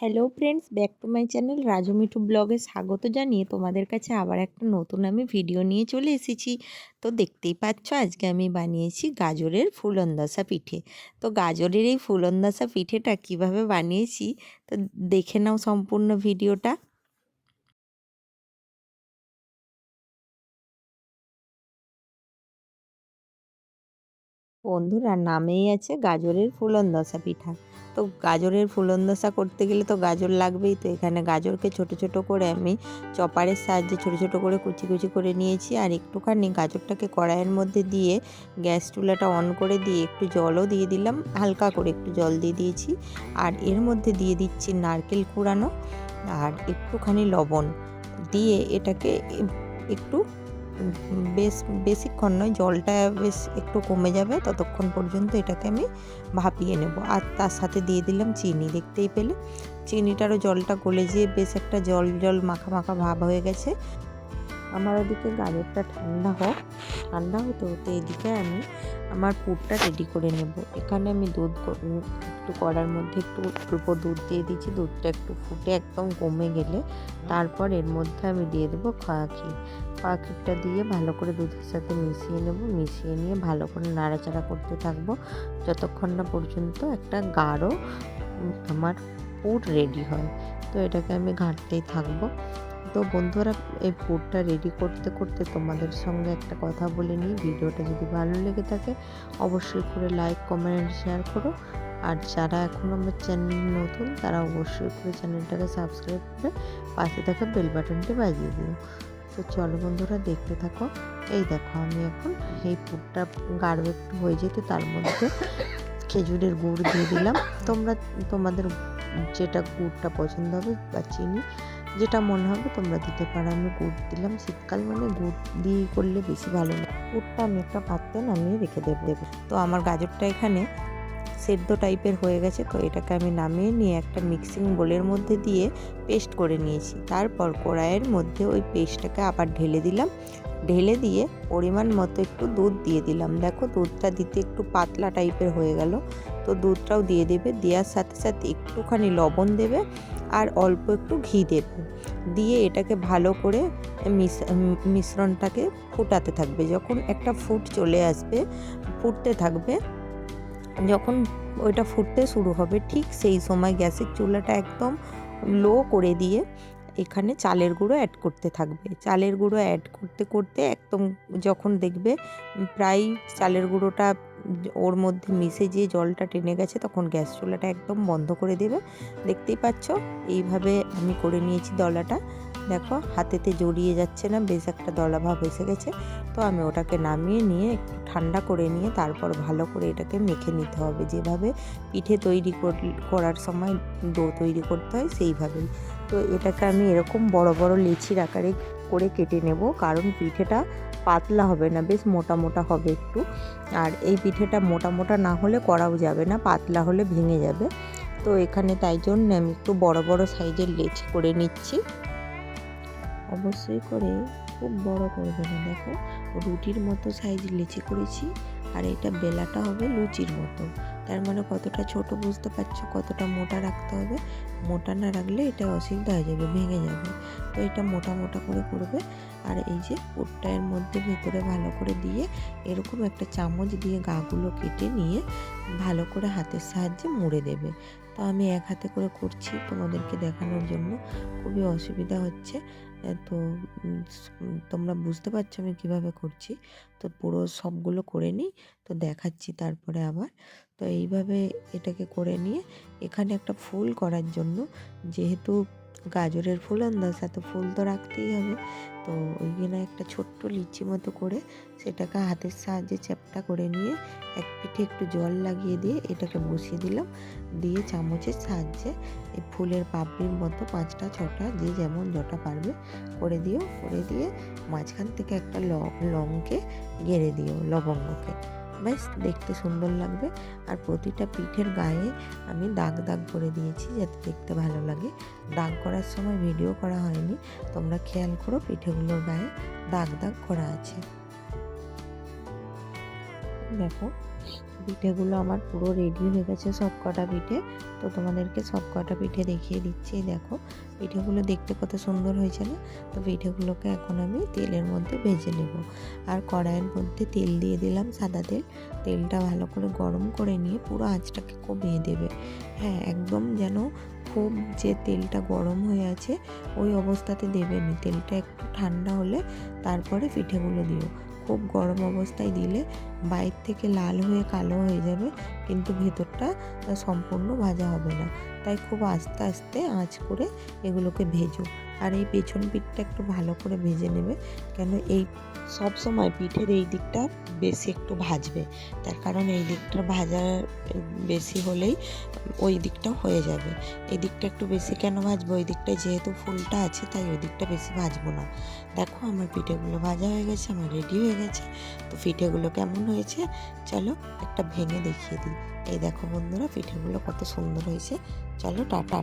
Hello friends back to my channel Raju Mithu ব্লগে স্বাগত জানিয়ে তোমাদের কাছে আবার একটা নতুন আমি ভিডিও নিয়ে চলে এসেছি। তো দেখতেই পাচ্ছ, আজকে আমি বানিয়েছি গাজরের ফুলন্দাসা পিঠে। তো গাজরের এই ফুলন্দাসা পিঠেটা কীভাবে বানিয়েছি, তো দেখে নাও সম্পূর্ণ ভিডিওটা বন্ধুরা, নামেই আছে গাজরের ফুলন্দসা পিঠা। তো গাজরের ফুলন্দসা করতে গেলে তো গাজর লাগবেই তো। এখানে গাজরকে ছোট ছোট করে আমি চপারের সাহায্যে ছোট ছোট করে কুচি কুচি করে নিয়েছি আর একটুখানি গাজরটাকে কড়াইয়ের মধ্যে দিয়ে গ্যাস চুলাটা অন করে দিয়ে একটু জলও দিয়ে দিলাম, হালকা করে একটু জল দিয়ে দিয়েছি। আর এর মধ্যে দিয়ে দিচ্ছি নারকেল কুড়ানো আর একটুখানি লবণ। দিয়ে এটাকে একটু বেশ, বেশিক্ষণ নয়, জলটা বেশ একটু কমে যাবে, ততক্ষণ পর্যন্ত এটাকে আমি ভাপিয়ে নেব। আর তার সাথে দিয়ে দিলাম চিনি, দেখতেই পেলে। চিনিটারও জলটা গলে যেয়ে বেশ একটা জল জল মাখা মাখা ভাব হয়ে গেছে। আমার ওদিকে গাজরটা ঠান্ডা হোক, ঠান্ডা হতে হতে এদিকে আমি আমার পুরটা রেডি করে নেব। এখানে আমি দুধ একটু কড়ার মধ্যে একটু, অল্প দুধ দিয়ে দিচ্ছি, দুধটা একটু ফুটে একদম কমে গেলে তারপর এর মধ্যে আমি দিয়ে দেবো খোয়া ক্ষীর। ক্ষীরটা দিয়ে ভালো করে দুধের সাথে মিশিয়ে নেব, মিশিয়ে নিয়ে ভালো করে নাড়াচাড়া করতে থাকব। যতক্ষণ না পর্যন্ত একটা গাঢ় আমার পুর রেডি হয়। তো এটাকে আমি ঘাঁটতেই থাকব। তো বন্ধুরা, এই পুরটা রেডি করতে করতে তোমাদের সঙ্গে একটা কথা বলে নিই। ভিডিওটা যদি ভালো লেগে থাকে, অবশ্যই করে লাইক কমেন্ট শেয়ার করো। আর যারা এখন আমার চ্যানেল নতুন, তারা অবশ্যই করে চ্যানেলটাকে সাবস্ক্রাইব করে পাশে থাকা বেল বাটনটি বাজিয়ে দিও। তো চলো বন্ধুরা, দেখতে থাকো। এই দেখো, আমি এখন এই পুরটা গাঢ় একটু হয়ে যেতে তার মধ্যে খেজুরের গুড় দিয়ে দিলাম। তোমরা তোমাদের যেটা গুড়টা পছন্দ হবে বা চিনি যেটা মনে হবে তোমরা দিতে পারো। আমি গুড় দিলাম। শীতকাল মানে গুড় দিয়ে করলে বেশি ভালো লাগে। গুড়টা আমি একটা পাত্রে নামিয়ে রেখে দেব। দেবো তো আমার গাজরটা এখানে সেদ্ধ টাইপের হয়ে গেছে। তো এটাকে আমি নামিয়ে নিয়ে একটা মিক্সিং বোলের মধ্যে দিয়ে পেস্ট করে নিয়েছি। তারপর কড়াইয়ের মধ্যে ওই পেস্টটাকে আবার ঢেলে দিলাম। ঢেলে দিয়ে পরিমাণ মতো একটু দুধ দিয়ে দিলাম। দেখো দুধটা দিতে একটু পাতলা টাইপের হয়ে গেল। তো দুধটাও দিয়ে দেবে। দেওয়ার সাথে সাথে একটুখানি লবণ দেবে। আর অল্প একটু ঘি দেব। দিয়ে এটাকে ভালো করে মিশ্রণটাকে ফুটাতে থাকবে। যখন একটা ফুট চলে আসবে, ফুটতে থাকবে, যখন ওইটা ফুটতে শুরু হবে, ঠিক সেই সময় গ্যাসের চুলাটা একদম লো করে দিয়ে এখানে চালের গুঁড়ো অ্যাড করতে থাকবে। চালের গুঁড়ো অ্যাড করতে করতে একদম যখন দেখবে প্রায় চালের গুঁড়োটা ওর মধ্যে মিশে যে জলটা টেনে গেছে তখন গ্যাস চুলাটা একদম বন্ধ করে দেবে। দেখতেই পাচ্ছ? এইভাবে আমি করে নিয়েছি দলাটা। দেখো, হাতেতে জড়িয়ে যাচ্ছে না, বেশ একটা দলাভাব এসে গেছে। তো আমি ওটাকে নামিয়ে নিয়ে একটু ঠান্ডা করে নিয়ে তারপর ভালো করে এটাকে মেখে নিতে হবে। যেভাবে পিঠে তৈরি করার সময় ডো তৈরি করতে হয় সেইভাবেই। তো এটাকে আমি এরকম বড় বড় লিচির আকারে করে কেটে নেব, কারণ পিঠেটা পাতলা হবে না, বেশ মোটা মোটা হবে একটু। আর এই পিঠেটা মোটা মোটা না হলে করাও যাবে না, পাতলা হলে ভেঙে যাবে। তো এখানে তাই জন্য আমি একটু বড় বড় সাইজের লেচি করে নিচ্ছি। অবশ্যই করে খুব বড় করবে না। দেখো, রুটির মতো সাইজ লেচি করেছি আর এটা বেলাটা হবে লুচির মতো। তার মানে কতটা ছোট বুঝতে পারছ? কতটা মোটা রাখতে হবে? মোটা না রাখলে এটা অসুবিধা হয়ে যাবে, ভেঙে যাবে। তো এটা মোটা মোটা করে করবে আর এই যে পুরটা এর মধ্যে ভেতরে ভালো করে দিয়ে এরকম একটা চামচ দিয়ে গাগুলো কেটে নিয়ে ভালো করে হাতের সাহায্যে মুড়ে দেবে। তো আমি এক হাতে করে করছি তোমাদেরকে দেখানোর জন্য। খুবই অসুবিধা হচ্ছে। তো তোমরা বুঝতে পারছ আমি কীভাবে করছি। তো পুরো সবগুলো করে নিই, তো দেখাচ্ছি তারপরে আবার। তো এইভাবে এটাকে করে নিয়ে এখানে একটা ফুল করার জন্য যেহেতু গাজরের ফুল, আন্দাজ তো ফুল তো রাখতেই হবে। তো ওইখানে একটা ছোট্ট লিচি মতো করে সেটাকে হাতের সাহায্যে চ্যাপটা করে নিয়ে এক পিঠে একটু জল লাগিয়ে দিয়ে এটাকে বসিয়ে দিলাম। দিয়ে চামচের সাহায্যে এই ফুলের পাপড়ির মতো পাঁচটা, ছটা, যে যেমন যটা পারবে করে দিও। করে দিয়ে মাঝখান থেকে একটা লংকে গেড়ে দিও, লবঙ্গকে। ব্যাস, দেখতে সুন্দর লাগবে। আর প্রতিটা পিঠের গায়ে আমি দাগ দাগ করে দিয়েছি যাতে দেখতে ভালো লাগে। দাগ করার সময় ভিডিও করা হয়নি। তোমরা খেয়াল করো, পিঠেগুলোর গায়ে দাগ দাগ করা আছে। দেখো পিঠেগুলো আমার পুরো রেডি হয়ে গেছে সব কটা পিঠে। তো তোমাদেরকে সব কটা পিঠে দেখিয়ে দিচ্ছি, দেখো। পিঠেগুলো দেখতে কত সুন্দর হয়েছে না? তো পিঠেগুলোকে এখন আমি তেলের মধ্যে ভেজে নেব। আর কড়াইয়ের মধ্যে তেল দিয়ে দিলাম সাদা তেল। তেলটা ভালো করে গরম করে নিয়ে পুরো আঁচটাকে কমিয়ে দেবে। হ্যাঁ একদম যেন খুব যে তেলটা গরম হয়ে আছে, ওই অবস্থাতে দেবে নি। তেলটা একটু ঠান্ডা হলে তারপরে পিঠেগুলো দিও। খুব গরম অবস্থায় দিলে বাইর থেকে লাল হয়ে কালো হয়ে যাবে, কিন্তু ভেতরটা সম্পূর্ণ ভাজা হবে না। তাই খুব আস্তে আস্তে আঁচ করে এগুলোকে ভেজো। আর এই পেছন পিঠটা একটু ভালো করে ভেজে নেবে। কেন এই সব সময় পিঠের এই দিকটা বেশি একটু ভাজবে। তার কারণ এই দিকটা ভাজা বেশি হলেই ওই দিকটা হয়ে যাবে। এই দিকটা একটু বেশি কেন ভাজবো? ওই দিকটায় যেহেতু ফুলটা আছে, তাই ওই দিকটা বেশি ভাজবো না। দেখো আমার পিঠেগুলো ভাজা হয়ে গেছে, আমার রেডি হয়ে গেছে। তো পিঠেগুলো কেমন হয়েছে? চলো একটা ভেঙে দেখিয়ে দিই। এই দেখো বন্ধুরা, পিঠেগুলো কত সুন্দর হয়েছে। চলো টাটা।